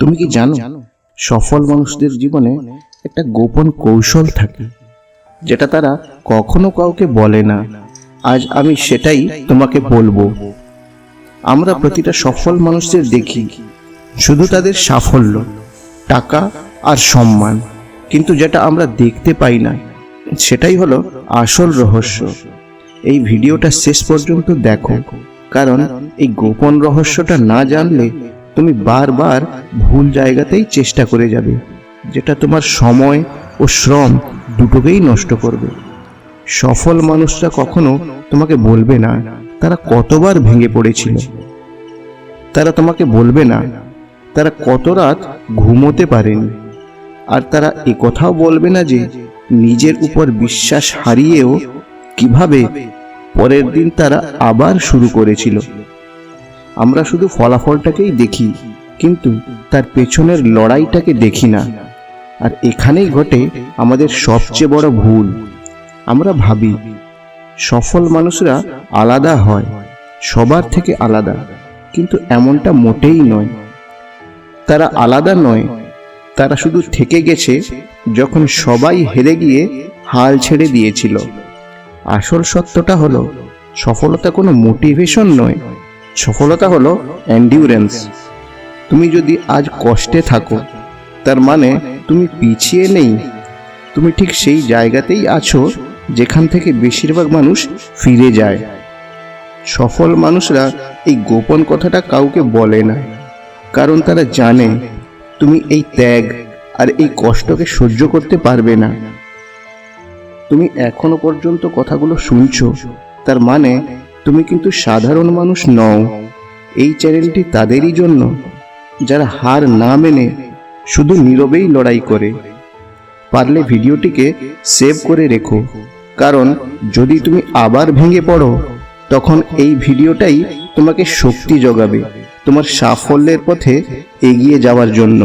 তুমি কি জানো সফল মানুষদের জীবনে একটা গোপন কৌশল থাকে যেটা তারা কখনো কাউকে বলে না। আজ আমি সেটাই তোমাকে বলব। আমরা প্রতিটা সফল মানুষদের দেখি শুধু তাদের সাফল্য টাকা আর সম্মান। কিন্তু যেটা আমরা দেখতে পাই না সেটাই হলো আসল রহস্য। এই ভিডিওটা শেষ পর্যন্ত দেখো কারণ এই গোপন রহস্যটা না জানলে তুমি বারবার ভুল জায়গাতেই চেষ্টা করে যাবে, যেটা তোমার সময় ও শ্রম দুটোকেই নষ্ট করবে। সফল মানুষরা কখনো তোমাকে বলবে না, তারা কতবার ভেঙে পড়েছিল। তারা তোমাকে বলবে না, তারা কত রাত ঘুমোতে পারেনি। আর তারা কথাও বলবে না যে, নিজের উপর বিশ্বাস হারিয়েও কীভাবে পরের দিন তারা আবার শুরু করেছিল। আমরা শুধু ফলাফলটাকেই দেখি, কিন্তু তার পেছনের লড়াইটাকে দেখি না। আর এখানেই ঘটে আমাদের সবচেয়ে বড় ভুল। আমরা ভাবি, সফল মানুষরা আলাদা হয়, সবার থেকে আলাদা, কিন্তু এমনটা মোটেই নয়। তারা আলাদা নয়, তারা শুধু থেকে গেছে যখন সবাই হেরে গিয়ে হাল ছেড়ে দিয়েছিল। আসল সত্যটা হলো, সফলতা কোনো মোটিভেশন নয় সফলতা হলো অ্যান্ডিউরেন্স তুমি যদি আজ কষ্টে থাকো, তার মানে তুমি পিছিয়ে নেই। তুমি ঠিক সেই জায়গাতেই আছো যেখান থেকে বেশিরভাগ মানুষ ফিরে যায়। সফল মানুষরা এই গোপন কথাটা কাউকে বলে না, কারণ তারা জানে তুমি এই ত্যাগ আর এই কষ্টকে সহ্য করতে পারবে না। তুমি এখনও পর্যন্ত কথাগুলো শুনছো, তার মানে তুমি কিন্তু সাধারণ মানুষ নও। এই চ্যানেলটি তাদেরই জন্য, যারা হার না মেনে শুধু নীরবেই লড়াই করে। পারলে ভিডিওটিকে সেভ করে রেখো, কারণ যদি তুমি আবার ভেঙে পড়ো, তখন এই ভিডিওটাই তোমাকে শক্তি যোগাবে তোমার সাফল্যের পথে এগিয়ে যাওয়ার জন্য।